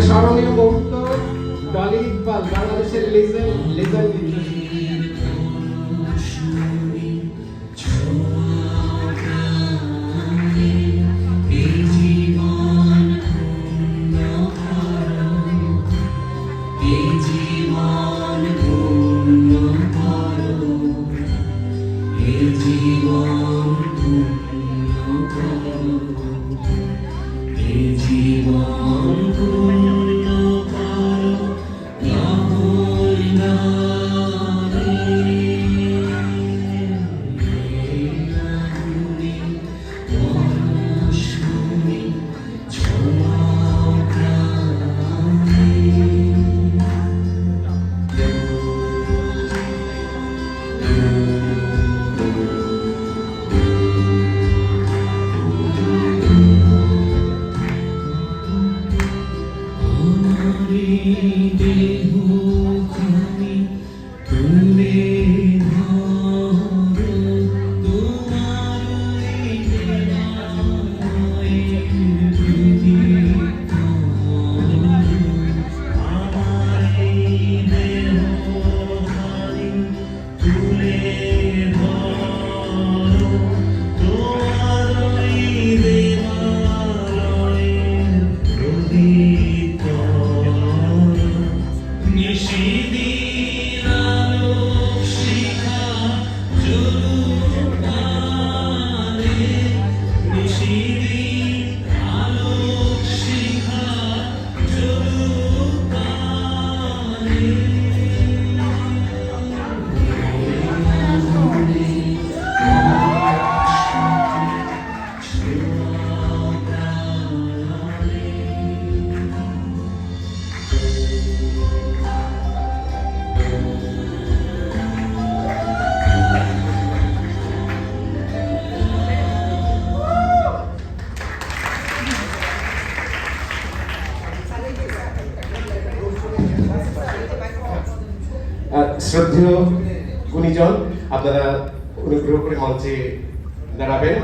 একটা স্মরণীয় মুহূর্ত ডলি বা বাংলাদেশের লেজেন্ড লেজেন্ড জীবন ধন্য Indeed. শ্রদ্ধেয় গুণীজন আপনারা অনুগ্রহ করে মঞ্চে দাঁড়াবেন।